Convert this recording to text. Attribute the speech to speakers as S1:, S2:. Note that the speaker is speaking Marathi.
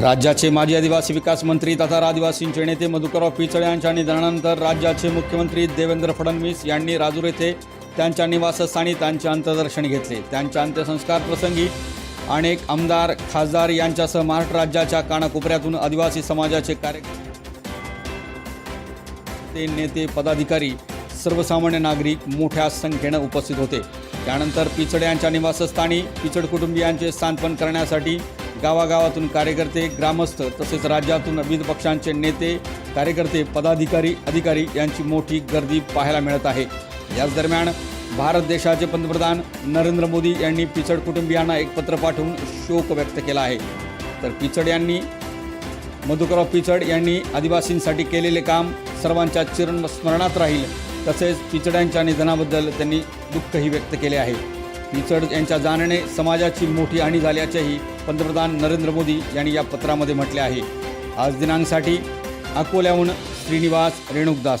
S1: राज्याचे माजी आदिवासी विकास मंत्री तथा आदिवासींचे नेते मधुकरराव पिचळे यांच्या निधनानंतर राज्याचे मुख्यमंत्री देवेंद्र फडणवीस यांनी राजूर येथे त्यांच्या निवासस्थानी त्यांचे अंत्यदर्शन घेतले. त्यांच्या अंत्यसंस्कार प्रसंगी अनेक आमदार खासदार यांच्यासह महाराष्ट्र राज्याच्या कानाकोपऱ्यातून आदिवासी समाजाचे कार्यकर्ते ते नेते पदाधिकारी सर्वसामान्य नागरिक मोठ्या संख्येनं उपस्थित होते. त्यानंतर पिचड यांच्या निवासस्थानी पिचड कुटुंबियांचे सांत्वन करण्यासाठी गावागावातून कार्यकर्ते ग्रामस्थ तसेच राज्यातून विविध पक्षांचे नेते कार्यकर्ते पदाधिकारी अधिकारी यांची मोठी गर्दी पाहायला मिळत आहे. याच दरम्यान भारत देशाचे पंतप्रधान नरेंद्र मोदी यांनी पिचड कुटुंबियांना एक पत्र पाठवून शोक व्यक्त केला आहे. तर पिचड यांनी मधुकरराव पिचड यांनी आदिवासींसाठी केलेले काम सर्वांच्या चिरण स्मरणात राहील तसेच पिचड्यांच्या निधनाबद्दल त्यांनी दुःखही व्यक्त केले आहे. निचड यांच्या जाण्याने समाजाची मोठी हानी झाल्याचेही पंतप्रधान नरेंद्र मोदी यांनी या पत्रामध्ये म्हटले आहे. आज दिनांकसाठी अकोल्याहून श्रीनिवास रेणुकदास.